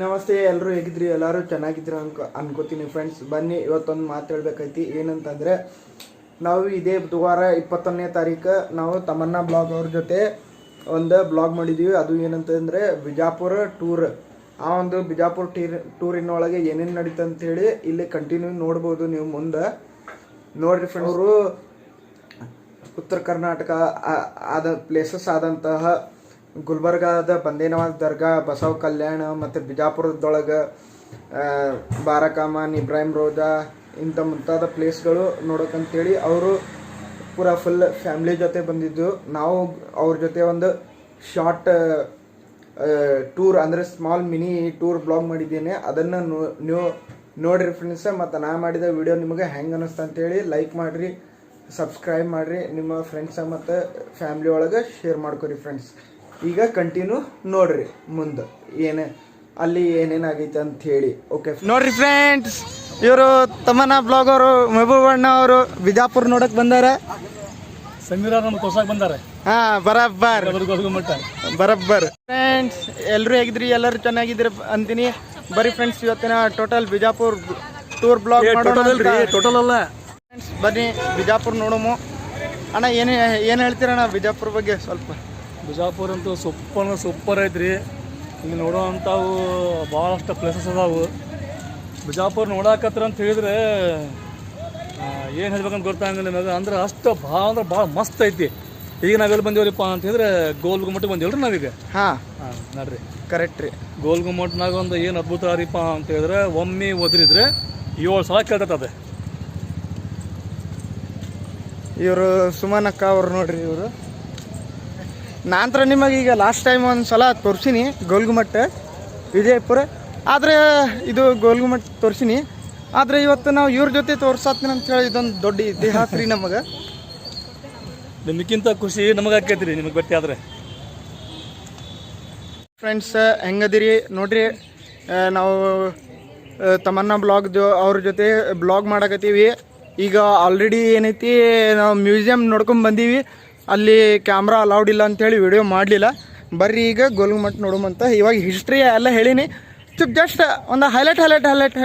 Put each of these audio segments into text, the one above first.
ನಮಸ್ತೆ ಎಲ್ಲರೂ ಹೇಗಿದ್ರಿ? ಎಲ್ಲರೂ ಚೆನ್ನಾಗಿದ್ರು ಅನ್ಕೊ, ಅನ್ಕೋತೀನಿ ಫ್ರೆಂಡ್ಸ್ ಬನ್ನಿ, ಇವತ್ತೊಂದು ಮಾತು ಹೇಳ್ಬೇಕೈತಿ ಏನಂತಂದ್ರೆ, ನಾವು ಇದೇ ಬುಧವಾರ ಇಪ್ಪತ್ತೊಂದನೇ ತಾರೀಕು ನಾವು ತಮನ್ನಾ ಬ್ಲಾಗ್ ಅವ್ರ ಜೊತೆ ಒಂದು ಬ್ಲಾಗ್ ಮಾಡಿದ್ದೀವಿ ಅದು ಏನಂತಂದರೆ, ಬಿಜಾಪುರ ಟೂರ್. ಆ ಒಂದು ಬಿಜಾಪುರ ಟೀರ್ ಟೂರಿನೊಳಗೆ ಏನೇನು ನಡೀತು ಅಂತೇಳಿ ಇಲ್ಲಿ ಕಂಟಿನ್ಯೂ ನೋಡ್ಬೋದು ನೀವು ಮುಂದೆ. ನೋಡ್ರಿ ಫ್ರೆಂಡ್ ಅವರು ಉತ್ತರ ಕರ್ನಾಟಕ ಆದ ಪ್ಲೇಸಸ್ ಆದಂತಹ ಗುಲ್ಬರ್ಗಾದ ಬಂದೇನವಾದ ದರ್ಗಾ, ಬಸವ ಕಲ್ಯಾಣ ಮತ್ತು ಬಿಜಾಪುರದೊಳಗೆ ಬಾರಕಾಮನ್, ಇಬ್ರಾಹಿಂ ರೋಜಾ ಇಂಥ ಮುಂತಾದ ಪ್ಲೇಸ್ಗಳು ನೋಡೋಕಂತೇಳಿ ಅವರು ಪೂರ ಫುಲ್ ಫ್ಯಾಮ್ಲಿ ಜೊತೆ ಬಂದಿದ್ದು. ನಾವು ಅವ್ರ ಜೊತೆ ಒಂದು ಶಾರ್ಟ್ ಟೂರ್ ಅಂದರೆ ಸ್ಮಾಲ್ ಮಿನಿ ಟೂರ್ ಬ್ಲಾಗ್ ಮಾಡಿದ್ದೇನೆ. ಅದನ್ನು ನೀವು ನೋಡಿರಿ ಫ್ರೆಂಡ್ಸ್ ಮತ್ತು ನಾ ಮಾಡಿದ ವಿಡಿಯೋ ನಿಮಗೆ ಹೆಂಗೆ ಅನ್ನಿಸ್ತು ಅಂತೇಳಿ ಲೈಕ್ ಮಾಡಿರಿ ಸಬ್ಸ್ಕ್ರೈಬ್ ಮಾಡಿರಿ, ನಿಮ್ಮ ಫ್ರೆಂಡ್ಸ ಮತ್ತು ಫ್ಯಾಮ್ಲಿ ಒಳಗೆ ಶೇರ್ ಮಾಡ್ಕೊರಿ ಫ್ರೆಂಡ್ಸ್ ಈಗ ಕಂಟಿನ್ಯೂ ನೋಡ್ರಿ ಮುಂದೆ. ಏನು ಅಲ್ಲಿ ಏನೇನಾಗೈತೆ ಅಂತ ಹೇಳಿ ಓಕೆ ನೋಡ್ರಿ ಫ್ರೆಂಡ್ಸ್ ಇವರು ತಮ್ಮನ ಬ್ಲಾಗ್ ಅವರು ಮೆಹಬೂಬಣ್ಣ ಅವರು ಬಿಜಾಪುರ್ ನೋಡಕ್ ಬಂದಾರ. ತೋರ್ಸಕ್ ಬಂದಾರೆ. ಹಾ ಬರಬ್ಬರ್. ಬರಬ್ಬರ್. ಫ್ರೆಂಡ್ಸ್ ಎಲ್ಲರೂ ಹೇಗಿದ್ರಿ? ಎಲ್ಲರೂ ಚೆನ್ನಾಗಿದ್ರಿ ಅಂತೀನಿ. ಬರೀ ಫ್ರೆಂಡ್ಸ್ ಇವತ್ತಿನ ಟೋಟಲ್ ಬಿಜಾಪುರ್ ಟೂರ್ ಬ್ಲಾಗ್ ಮಾಡೋಣ ಟೋಟಲ್ ಅಲ್ರಿ? ಅಂತ. ಟೋಟಲ್ ಅಲ್ಲ. ಫ್ರೆಂಡ್ಸ್ ಬನ್ನಿ ಬಿಜಾಪುರ್ ನೋಡೋಮು. ಅಣ್ಣ ಏನು ಏನು ಹೇಳ್ತೀರಣ್ಣ ಬಿಜಾಪುರ್ ಬಗ್ಗೆ ಸ್ವಲ್ಪ? ಬಿಜಾಪುರ ಅಂತೂ ಸೂಪರ್ ಸೂಪರ್ ಐತ್ರಿ. ಇಲ್ಲಿ ನೋಡುವಂಥವು ಭಾಳಷ್ಟು ಪ್ಲೇಸಸ್ ಅದಾವು. ಬಿಜಾಪುರ ನೋಡಾಕತ್ರ ಅಂತ ಹೇಳಿದ್ರೆ ಏನು ಹೇಳ್ಬೇಕಂತ ಗೊತ್ತಾಗಂಗಿಲ್ಲ ನನಗೆ. ಅಂದ್ರೆ ಅಷ್ಟು ಭಾಳ ಅಂದ್ರೆ ಭಾಳ ಮಸ್ತ್ ಐತಿ. ಈಗ ನಾವೆಲ್ಲಿ ಬಂದೇವ್ರಿಪ್ಪ ಅಂತ ಹೇಳಿದ್ರೆ ಗೋಲ್ ಗುಮ್ಮಟ್ ಬಂದೇವ್ರಿ ನಾವೀಗ ಹಾಂ. ಹಾಂ ನೋಡ್ರಿ. ಕರೆಕ್ಟ್ ರೀ. ಗೋಲ್ ಗುಮ್ಮಟ್ನಾಗ ಒಂದು ಏನು ಅದ್ಭುತ ಆರಿಪ್ಪ ಅಂತ ಹೇಳಿದ್ರೆ ಒಮ್ಮೆ ಒದರಿದ್ರೆ ಏಳು ಸಲ ಕೇಳ್ತದೆ ಅದು. ಇವರು ಸುಮನ್ ಅಕ್ಕ ಅವ್ರು ನೋಡ್ರಿ ಇವರು. ನಾಂತರ ನಿಮಗೆ ಈಗ ಲಾಸ್ಟ್ ಟೈಮ್ ಒಂದು ಸಲ ತೋರಿಸಿನಿ ಗೋಲ್ಗುಮಟ್ ವಿಜಯಪುರ. ಆದರೆ ಇದು ಗೋಲ್ಗುಮಟ್ ತೋರಿಸಿನಿ. ಆದರೆ ಇವತ್ತು ನಾವು ಇವ್ರ ಜೊತೆ ತೋರ್ಸತ್ತೀನಿ ಅಂತ ಹೇಳಿ ಇದೊಂದು ದೊಡ್ಡ ಇತಿಹಾಸ ರೀ ನಮಗೆ. ನಿಮಗಿಂತ ಖುಷಿ ನಮಗೆ ಆಕೈತಿ ರೀ ನಿಮಗೆ ಭೇಟಿ ಆದರೆ. ಫ್ರೆಂಡ್ಸ್ ಹೆಂಗದಿರಿ? ನೋಡ್ರಿ ನಾವು ತಮ್ಮನ್ನ ತಮನ್ನ ಬ್ಲಾಗ್ ಜೊ ಅವ್ರ ಜೊತೆ ಬ್ಲಾಗ್ ಮಾಡಕತ್ತೀವಿ. ಈಗ ಆಲ್ರೆಡಿ ಏನೈತಿ ನಾವು ಮ್ಯೂಸಿಯಂ ನೋಡ್ಕೊಂಡು ಬಂದೀವಿ. ಅಲ್ಲಿ ಕ್ಯಾಮ್ರಾ ಅಲೌಡ್ ಇಲ್ಲ ಅಂತೇಳಿ ವಿಡಿಯೋ ಮಾಡಲಿಲ್ಲ. ಬರ್ರಿ ಈಗ ಗೋಲ್ಗುಮಟ್ ನೋಡುಮಂತ ಇವಾಗ ಹಿಸ್ಟ್ರಿ ಎಲ್ಲ ಹೇಳೀನಿ. ಚುಪ್ ಜಸ್ಟ್ ಒಂದು ಹೈಲೈಟ್ ಹೈಲೈಟ್ ಹೈಲೈಟ್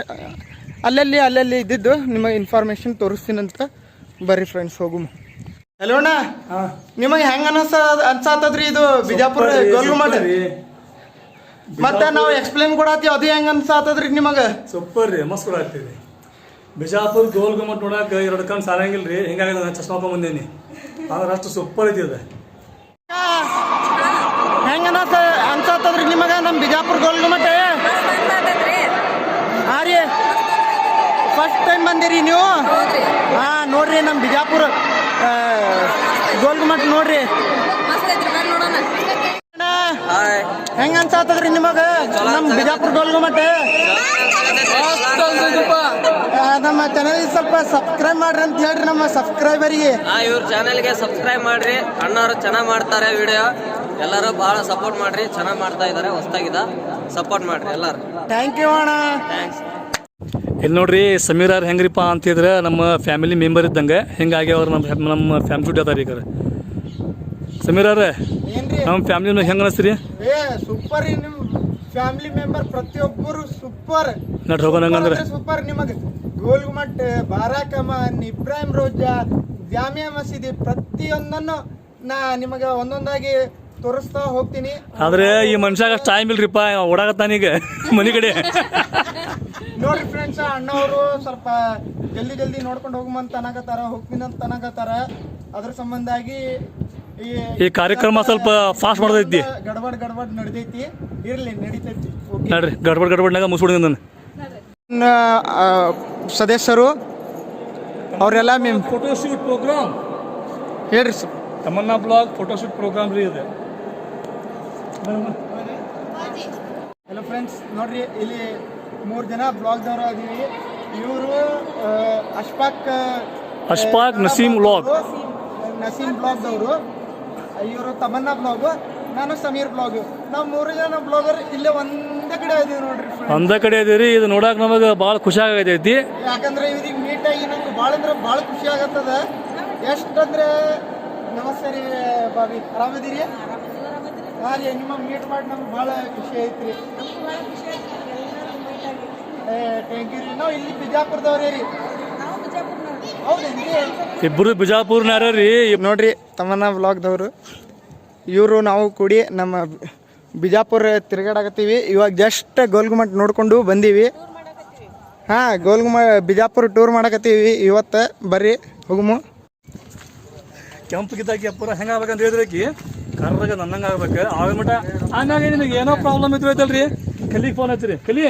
ಅಲ್ಲಲ್ಲಿ ಅಲ್ಲಲ್ಲಿ ಇದ್ದಿದ್ದು ನಿಮಗೆ ಇನ್ಫಾರ್ಮೇಶನ್ ತೋರಿಸ್ತೀನಂತ ಬರ್ರಿ ಫ್ರೆಂಡ್ಸ್ ಹೋಗುಮ. ಅಣ್ಣ. ನಿಮಗೆ ಹೆಂಗ ಅನಸ ಅನ್ಸಾತದ್ರಿ ಇದು ಬಿಜಾಪುರ ಗೋಲ್ಗುಮಟ್ ಮತ್ತೆ ನಾವು ಎಕ್ಸ್ಪ್ಲೇನ್ ಕೊಡತ್ತೀವಿ ಅದು ಹೆಂಗ ಅನ್ಸಾತದ್ರಿ ನಿಮಗೆ? ಸೂಪರ್ ರೀ ಮಸ್ತ್ ಬಿಜಾಪುರ ಗೋಲ್ ಗುಮ್ಮಟ್ ನೋಡಕ್ಕೆ ಎರಡು ಕಣ್ಣು ಸಾರಂಗಿಲ್ಲ ರೀ ಹಿಂಗಾಗಿ ನಾನು ಚಸ್ಮಾ ಬಂದೇನಿ. ಆದ್ರೆ ಅಷ್ಟು ಸೂಪರ್ ಐತಿ ಅದು. ಹೆಂಗ ಅನಸ ನಿಮಗೆ ನಿಮಗ ನಮ್ಮ ಬಿಜಾಪುರ ಗೋಲ್ಗುಮಟ್ ಹಾ ರೀ. ಫಸ್ಟ್ ಟೈಮ್ ಬಂದಿರಿ ನೀವು? ಹಾ ನೋಡ್ರಿ ನಮ್ಮ ಬಿಜಾಪುರ ಗೋಲ್ ಗುಮ್ಮಟ್ ನೋಡ್ರಿ. ಹೆಂಗ ಅನ್ಸಾತದ್ರಿ ನಿಮಗ? ನಮ್ ಬಿಜಾಪುರ ಗೋಲ್ಗುಮಟ್ ಆ, ನಮ್ಮ ಚಾನಲ್ ಸ್ವಲ್ಪ ಸಬ್ಸ್ಕ್ರೈಬ್ ಮಾಡ್ರಿ ಅಂತ ಹೇಳ್ರಿ ನಮ್ಮ ಸಬ್ಸ್ಕ್ರೈಬರಿಗೆ ಆ ಇವ್ರ ಚಾನೆಲ್ಗೆ ಸಬ್ಸ್ಕ್ರೈಬ್ ಮಾಡ್ರಿ. ಅಣ್ಣವರು ಚೆನ್ನಾಗಿ ಮಾಡ್ತಾರೆ ವಿಡಿಯೋ ಎಲ್ಲರೂ ಬಹಳ ಸಪೋರ್ಟ್ ಮಾಡ್ರಿ. ಚೆನ್ನಾಗಿ ಮಾಡ್ತಾ ಇದ್ದಾರೆ ಹೊಸ್ತಾಗಿದ ಸಪೋರ್ಟ್ ಮಾಡ್ರಿ ಎಲ್ಲರೂ. ಥ್ಯಾಂಕ್ ಯು ಅಣ್ಣ. ಥ್ಯಾಂಕ್ಸ್ ಇಲ್ಲಿ ನೋಡ್ರಿ ಸಮೀರ್ ಅವ್ರು ಹೆಂಗ್ರಿಪ್ಪ ಅಂತಿದ್ರೆ ನಮ್ಮ ಫ್ಯಾಮಿಲಿ ಮೆಂಬರ್ ಇದ್ದಂಗೆ. ಹಿಂಗಾಗಿ ಅವ್ರು ನಮ್ಮ ನಮ್ಮ ಫ್ಯಾಮಿಲಿ ಜೊತೆ ಅದಾರ ಈಗ ಸಮೀರ್ ಅವ್ರೆ ನಮ್ಮ ಫ್ಯಾಮಿಲಿ ಹೆಂಗೆ ಅನಿಸ್ತೀರಿ? ಏ ಸೂಪರ್ ನಿಮ್ ಫ್ಯಾಮಿಲಿ ಮೆಂಬರ್ ಪ್ರತಿಯೊಬ್ಬರು ಸೂಪರ್ ನಡ್ರಿ ಹೋಗೋಣ ಹಂಗಂದ್ರೆ. ಸೂಪರ್ ನಿಮಗೆ. ಗೋಲ್ಗುಮಟ್ ಬಾರಾಕಮಾನ್ ಇಬ್ರಾಹಿಂ ರೋಜಾ ಜಾಮಿಯಾ ಮಸೀದಿ ಪ್ರತಿಯೊಂದನ್ನು ನಾ ನಿಮಗೆ ಒಂದೊಂದಾಗಿ ತೋರಿಸ್ತಾ ಹೋಗ್ತೀನಿ. ಆದ್ರೆ ಈ ಮನುಷ್ಯಾಗ ಅಷ್ಟು ಟೈಮ್ ಇಲ್ರಿಪ್ಪ ಓಡಾಕತ್ತಾನೀಗ ಮನೆ ಕಡೆ. ನೋಡ್ರಿ ಫ್ರೆಂಡ್ಸ್ ಅಣ್ಣವರು ಸ್ವಲ್ಪ ಜಲ್ದಿ ಜಲ್ದಿ ನೋಡ್ಕೊಂಡು ಹೋಗುಮಂತ ಅನ್ನಕತ್ತಾರ ಹೋಗ್ತೀನಿ ಅಂತ ಅನ್ನಕತ್ತಾರ ಅದ್ರ ಸಂಬಂಧಾಗಿ ಈ ಕಾರ್ಯಕ್ರಮ ಸ್ವಲ್ಪ ಫಾಸ್ಟ್ ಮಾಡ್ದೈತಿ. ಗಡಬಡ್ ಗಡಬಡ್ ನಡೆದೈತಿ. ಇರ್ಲಿ ನಡೀತೈತಿ. ನಡ್ರಿ ಗಡ್ಬಡ್ ಗಡ್ಬಡ್ನಾಗ ಮುಸ್ಬಿಡಿ ನಾನು ಸದಸ್ಯರು ಅವರೆಲ್ಲ ಮೇಮ್ ಫೋಟೋಶೂಟ್ ಪ್ರೋಗ್ರಾಮ್ ಹೇಳ್ರಿ sir. Tamanna blog photoshoot program ರೀ ಇದೆ. ಹಲೋ ಫ್ರೆಂಡ್ಸ್ ನೋಡ್ರಿ ಇಲ್ಲಿ ಮೂರು ಜನ ಬ್ಲಾಗ್ದವರು ಅದೀವಿ. ಇವರು ಅಶ್ಫಾಕ್ ಅಶ್ಫಾಕ್ ನಸೀಮ್ ಬ್ಲಾಗ್ ನಸೀಮ್ ಬ್ಲಾಗ್ದವರು ಇವರು ತಮನ್ನ ಬ್ಲಾಗ್ ನಾನು ಸಮೀರ್ ಬ್ಲಾಗ್ ನಾವು ಮೂರು ಜನ ಬ್ಲಾಗರ್ ಇಲ್ಲೇ ಒಂದೇ ಕಡೆ ಇದೀವಿ ನೋಡ್ರಿ. ಒಂದ ಕಡೆ ಇದೀರಿ ಇದು ನೋಡಕ್ ನಮಗೆ ಭಾಳ ಖುಷಿ ಆಗತೈತಿ. ಯಾಕಂದ್ರೆ ಇವ್ರಿಗೆ ಮೀಟ್ ಆಗಿ ನಂಗೆ ಭಾಳ ಅಂದ್ರೆ ಭಾಳ ಖುಷಿ ಆಗತ್ತದ. ಎಷ್ಟಂದ್ರೆ ನಮಸ್ತೆ ರೀ ಬಾಬಿ ಆರಾಮದಿರಿ? ಹಾಂ ರೀ ನಿಮ್ಮ ಮೀಟ್ ಮಾಡಿ ನಮ್ಗೆ ಭಾಳ ಖುಷಿ ಐತ್ರಿ. ಥ್ಯಾಂಕ್ ಯು ರೀ. ನಾವು ಇಲ್ಲಿ ಬಿಜಾಪುರದವ್ರೇ ರೀ. ಇಬ್ಬರು ಬಿಜಾಪುರ್ನಾರ ರೀ ನೋಡ್ರಿ ತಮ್ಮನ ಬ್ಲಾಗ್ದವರು ಇವರು ನಾವು ಕೂಡಿ ನಮ್ಮ ಬಿಜಾಪುರ ತಿರುಗಾಡಕತ್ತೀವಿ. ಇವಾಗ ಜಸ್ಟ್ ಗೋಲ್ಗುಮಟ್ ನೋಡ್ಕೊಂಡು ಬಂದೀವಿ. ಹಾಂ ಗೋಲ್ಗುಮ ಬಿಜಾಪುರ ಟೂರ್ ಮಾಡಕತ್ತೀವಿ ಇವತ್ತು. ಬರ್ರಿ ಹೋಗುಮು. ಕೆಂಪು ಗಿದ್ದಾಕಿ ಅಪ್ಪುರ ಹೆಂಗ ಆಗ್ಬೇಕಂತ ಹೇಳಿದ್ರೆ ಆಕಿ? ಕರ್ರಾಗ ನನ್ನಂಗ ಆಗ್ಬೇಕು. ಆಗ ಮಟ ಹಂಗಾಗಿ ನಿನಗೆ ಏನೋ ಪ್ರಾಬ್ಲಮ್ ಇತ್ತು ಐತಲ್ರಿ? ಕಲಿಗೆ ಫೋನ್ ಹಚ್ಚಿರಿ. ಕಲಿ?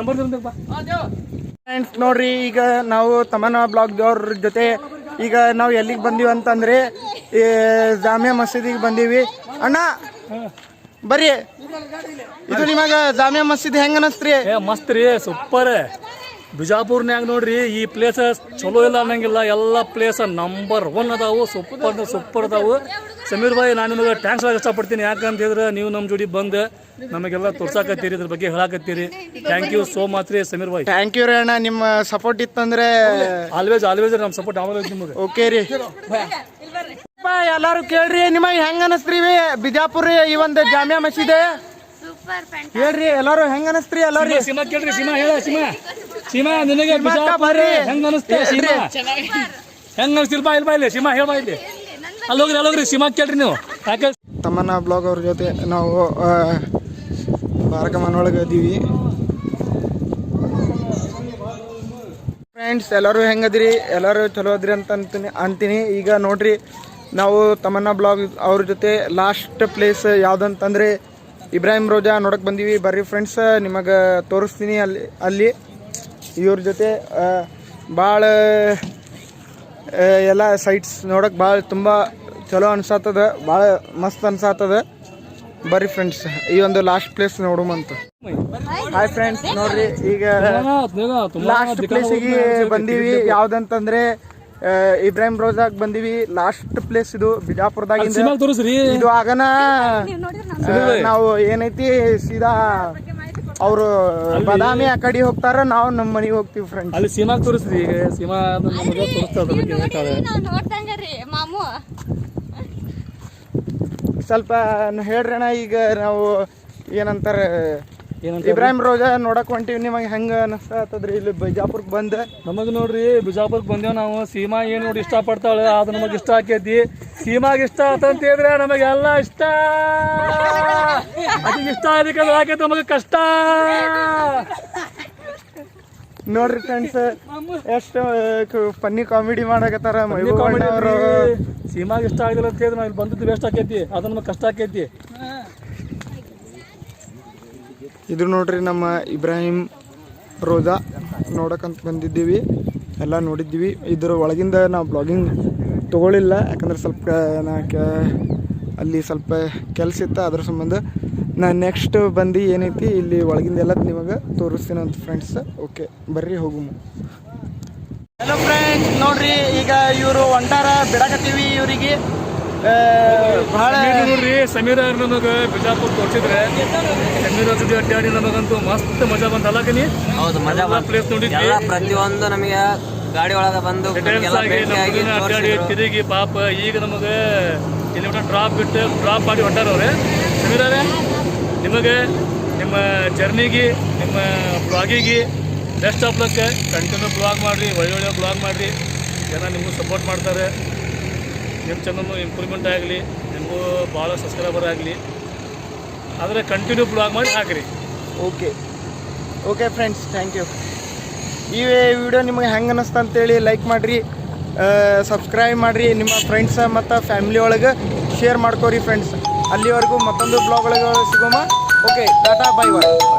ನಂಬರ್ ಬಾ. ಫ್ರೆಂಡ್ಸ್ ನೋಡ್ರಿ, ಈಗ ನಾವು ತಮನ ಬ್ಲಾಗ್ದವ್ರ ಜೊತೆ ಈಗ ನಾವು ಎಲ್ಲಿಗೆ ಬಂದೀವಿ ಅಂತಂದ್ರೆ ಜಾಮಿಯಾ ಮಸೀದಿಗೆ ಬಂದೀವಿ. ಅಣ್ಣ, ಬರ್ರಿ. ಇದು ನಿಮಗೆ ಜಾಮಿಯಾ ಮಸೀದಿ ಹೆಂಗ ಅನಸ್ತ್ರಿ? ಸೂಪರ್. ಬಿಜಾಪುರ್ನ್ಯಾಗ ನೋಡ್ರಿ ಈ ಪ್ಲೇಸ ಚಲೋ ಇಲ್ಲ ಅನ್ನಂಗಿಲ್ಲ. ಎಲ್ಲ ಪ್ಲೇಸ ನಂಬರ್ ಒನ್ ಅದಾವು ಸೂಪರ್ ಸೂಪರ್ ಅದಾವು. ಸಮೀರ್ ಭಾಯ್ ನಾನು ನಿಮಗೆ ಟ್ಯಾಂಕ್ಸ್ ಆಗಿ ಇಷ್ಟಪಡ್ತೀನಿ. ಯಾಕಂತ ಹೇಳಿದ್ರೆ ನೀವು ನಮ್ಮ ಜೋಡಿ ಬಂದು ನಮಗೆಲ್ಲ ತೋರ್ಸಾಕತ್ತೀರಿ ಇದ್ರ ಬಗ್ಗೆ ಹೇಳಾಕತ್ತೀರಿ. ಥ್ಯಾಂಕ್ ಯು ಸೋ ಮಚ್ ರೀ ಸಮೀರ್ ಭಾಯ್. ಥ್ಯಾಂಕ್ ಯು ರೀ ಅಣ್ಣ. ನಿಮ್ಮ ಸಪೋರ್ಟ್ ಇತ್ತಂದ್ರೆ ಆಲ್ವೇಸ್ ಆಲ್ವೇಸ್ ನಮ್ಮ ಸಪೋರ್ಟ್ ಆಮೇಲೆ ನಿಮಗೆ. ಓಕೆ ರೀ. ಎಲ್ಲರೂ ಕೇಳ್ರಿ ನಿಮಗೆ ಹೆಂಗ ಅನಸ್ತ್ರಿ? ಇವಿ? ಬಿಜಾಪುರ ಈ ಒಂದು ಜಾಮಿಯಾ ಮಸೀದಿ. ಹೇಳ್ರಿ ಎಲ್ಲಾರು ಹೆಂಗ ಅನಸ್ತ್ರಿ ಎಲ್ಲಾರು? ಸೀಮಾ ಕೇಳ್ರಿ ಸೀಮಾ ಹೇಳ ಸೀಮಾ. ಸೀಮಾ ನಿನಗೆ ಬರ್ರಿ. ಹೆಂಗ್ ಅನಸ್ತೇ ಸೀಮಾ? ಹೆಂಗ್ ಅನಿಸ್ತಿಲ್ ಬಾ ಇಲ್ಲಿ ಸಿಮಾ ಇಲ್ಲಿ. ಸೀಮಾ ಹೇಳ ಬಾ ಇಲ್ಲಿ ಅಲ್ಲೋಗ್ರಿ ಅಲ್ಲೋಗ್ರಿ ಸೀಮಾ ಕೇಳ್ರಿ ನೀವು. ಯಾಕೆ? ತಮ್ಮನ್ನ ಬ್ಲಾಗ್ ಅವ್ರ ಜೊತೆ ನಾವು ಬಾರಕಮನ್ ಒಳಗೆ ಅದೀವಿ ಫ್ರೆಂಡ್ಸ್ ಎಲ್ಲರೂ ಹೆಂಗದ್ರಿ? ಎಲ್ಲರೂ ಚಲೋ ಅದ್ರಿ ಅಂತ ಅಂತೀನಿ ಅಂತೀನಿ. ಈಗ ನೋಡ್ರಿ ನಾವು ತಮ್ಮನ್ನ ಬ್ಲಾಗ್ ಅವ್ರ ಜೊತೆ ಲಾಸ್ಟ್ ಪ್ಲೇಸ್ ಯಾವುದಂತಂದ್ರೆ ಇಬ್ರಾಹಿಂ ರೋಜಾ ನೋಡಕ್ಕೆ ಬಂದೀವಿ. ಬರ್ರಿ ಫ್ರೆಂಡ್ಸ್ ನಿಮಗೆ ತೋರಿಸ್ತೀನಿ ಅಲ್ಲಿ ಅಲ್ಲಿ. ಇವ್ರ ಜೊತೆ ಭಾಳ ಎಲ್ಲ ಸೈಟ್ಸ್ ನೋಡಕ್ಕೆ ಭಾಳ ತುಂಬ ಚಲೋ ಅನ್ಸತ್ತದ ಭಾಳ ಮಸ್ತ್ ಅನ್ಸತ್ತದ ಬರ್ರಿ ಫ್ರೆಂಡ್ಸ್ ಈ ಒಂದು ಲಾಸ್ಟ್ ಪ್ಲೇಸ್ ನೋಡುಮಂತ ಹಾಯ್ ಫ್ರೆಂಡ್ಸ್ ನೋಡ್ರಿ ಈಗ ಲಾಸ್ಟ್ ಪ್ಲೇಸಿಗೆ ಬಂದೀವಿ. ಯಾವ್ದಂತಂದ್ರೆ ಇಬ್ರಾಹಿಂ ರೋಜಾಗ್ ಬಂದಿವಿ. ಲಾಸ್ಟ್ ಪ್ಲೇಸ್ ಇದು ಬಿಜಾಪುರದಾಗಿಂದ ಸೀಮಾ ಇದು. ಆಗನ ನಾವು ಏನೈತಿ ಸೀದಾ ಅವರು ಬಾದಾಮಿ ಆ ಕಡೆ ಹೋಗ್ತಾರ ನಾವು ನಮ್ಮ ಮನೆಗೆ ಹೋಗ್ತೀವಿ ಫ್ರೆಂಡ್ ಅಲ್ಲಿ ಸೀಮಾ ತೋರಿಸ್ರಿ. ಈಗ ಸೀಮಾ ಸ್ವಲ್ಪ ಹೇಳ್ರಣ್ಣ ಹೇಳ್ರಿ ಈಗ ನಾವು ಏನಂತಾರೆ ಏನಂತ ಇಬ್ರಾಹಿಂ ರೋಜಾ ನೋಡಕ್ ಹೊಂಟಿವಿ ನಿಮಗೆ ಹೆಂಗ ಅನಸ್ತದ್ರಿ ಇಲ್ಲಿ ಬಿಜಾಪುರ್ಗೆ ಬಂದ? ನಮಗ್ ನೋಡ್ರಿ ಬಿಜಾಪುರ್ ಬಂದೇವ್ ನಾವು. ಸೀಮಾ ಏನ್ ನೋಡಿ ಇಷ್ಟ ಪಡ್ತಾಳೆ ಅದು ನಮಗ್ ಇಷ್ಟ ಆಕೈತಿ. ಸೀಮಾಗ ಇಷ್ಟ ಆತಂತ ಹೇಳಿದ್ರೆ ನಮಗೆಲ್ಲ ಇಷ್ಟ. ಅದಕ್ಕೆ ಇಷ್ಟ ಆಗ್ಬೇಕಂದ್ರೆ ಆಕೈತಿ ನಮಗೆ ಕಷ್ಟ. ನೋಡ್ರಿ ಫ್ರೆಂಡ್ಸ್ ಎಷ್ಟು ಫನ್ನಿ ಕಾಮಿಡಿ ಮಾಡಕತ್ತಾರ ಕಾಮಿಡಿ ಅವರು ಸೀಮಾಗ ಇಷ್ಟ ಆಗಿಲ್ಲ ಅಂತ ಹೇಳಿದ್ರೆ ನಾವು ಇಲ್ಲಿ ಬಂದದ್ದು ವೇಸ್ಟ್ ಆಕೈತಿ. ಅದು ನಮಗೆ ಕಷ್ಟ ಆಕೈತಿ. ಇದು ನೋಡ್ರಿ ನಮ್ಮ ಇಬ್ರಾಹಿಂ ರೋಜಾ ನೋಡಕ್ಕಂತ ಬಂದಿದ್ದೀವಿ. ಎಲ್ಲ ನೋಡಿದ್ದೀವಿ. ಇದ್ರ ಒಳಗಿಂದ ನಾವು ಬ್ಲಾಗಿಂಗ್ ತಗೊಳ್ಳಿಲ್ಲ ಯಾಕಂದ್ರೆ ಸ್ವಲ್ಪ, ನಾ ಅಲ್ಲಿ ಸ್ವಲ್ಪ ಕೆಲಸ ಇತ್ತು, ಅದ್ರ ಸಂಬಂಧ ನಾನು ನೆಕ್ಸ್ಟ್ ಬಂದು ಏನೈತಿ, ಇಲ್ಲಿ ಒಳಗಿಂದ ಎಲ್ಲ ನಿಮಗೆ ತೋರಿಸ್ತೀನಿ ಅಂತ ಫ್ರೆಂಡ್ಸ್ ಓಕೆ ಬರ್ರಿ ಹೋಗುಮು. ಹಲೋ ಫ್ರೆಂಡ್ಸ್ ನೋಡ್ರಿ, ಈಗ ಇವರು ಒಂಟಾರ ಬಿಡಕತ್ತೀವಿ ಇವರಿಗೆ. ಭಾಳ ಸಮೀರ್ ನೋಡ್ರಿ ಸಮೀರ ನಮಗೆ ಬಿಜಾಪುರ ತೋರಿಸಿದ್ರೆ ಸಮೀರ ಜೊತೆ ಅಡ್ಡಾಡಿ ನಮಗಂತೂ ಮಸ್ತ್ ಮಜಾ ಬಂತ. ಅಲ್ಲಕನಿ ಹೌದು ಮಜಾ ಬಂದ ಪ್ಲೇಸ್ ನೋಡಿದ್ವಿ. ಎಲ್ಲ ಪ್ರತಿಯೊಂದು ನಮಗೆ ಗಾಡಿ ಒಳಗೆ ಬಂದು ಅಡ್ಡಾಡಿ ತಿರುಗಿ ಪಾಪ ಈಗ ನಮಗೆ ಇಲ್ಲಿ ಡ್ರಾಪ್ ಬಿಟ್ಟು ಡ್ರಾಪ್ ಮಾಡಿ ಹೊಟ್ಟಾರವ್ರೆ ಸಮೀರವ್ರೆ ನಿಮಗೆ ನಿಮ್ಮ ಜರ್ನಿಗೆ ನಿಮ್ಮ ಬ್ಲಾಗಿಗೆ best of luck continue blog ಮಾಡಿರಿ ಒಳ್ಳೆ ಬ್ಲಾಗ್ ಮಾಡಿರಿ. ಜನ ನಿಮಗೂ ಸಪೋರ್ಟ್ ಮಾಡ್ತಾರೆ. ನಿಮ್ಮ ಚಾನಲ್ನು ಇಂಪ್ರೂವ್ಮೆಂಟ್ ಆಗಲಿ, ನಿಮಗೂ ಭಾಳ ಸಬ್ಸ್ಕ್ರೈಬರ್ ಆಗಲಿ. ಆದರೆ ಕಂಟಿನ್ಯೂ ಬ್ಲಾಗ್ ಮಾಡಿ ಹಾಕಿರಿ. Okay okay friends thank you ಈ ವಿಡಿಯೋ ನಿಮಗೆ ಹೆಂಗೆ ಅನ್ನಿಸ್ತು ಅಂತೇಳಿ ಲೈಕ್ ಮಾಡಿರಿ ಸಬ್ಸ್ಕ್ರೈಬ್ ಮಾಡಿರಿ, ನಿಮ್ಮ ಫ್ರೆಂಡ್ಸ್ ಮತ್ತು ಫ್ಯಾಮಿಲಿ ಒಳಗೆ ಶೇರ್ ಮಾಡ್ಕೋರಿ ಫ್ರೆಂಡ್ಸ್ ಅಲ್ಲಿವರೆಗೂ ಮತ್ತೊಂದು ಬ್ಲಾಗ್ ಒಳಗೆ ಸಿಗೋಮ. Okay tata bye bye